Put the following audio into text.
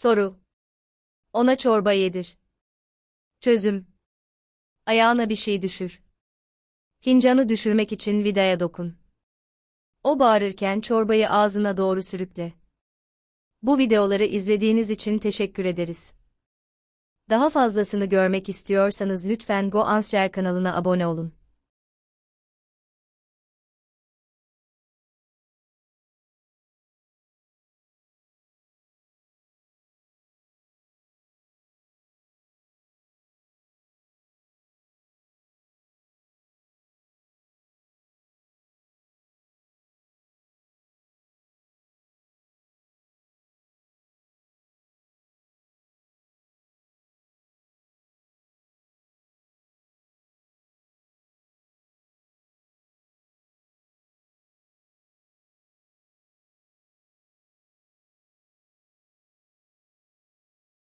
Soru. Ona çorba yedir. Çözüm. Ayağına bir şey düşür. Fincanı düşürmek için vidaya dokun. O bağırırken çorbayı ağzına doğru sürükle. Bu videoları izlediğiniz için teşekkür ederiz. Daha fazlasını görmek istiyorsanız lütfen GoAnsher kanalına abone olun.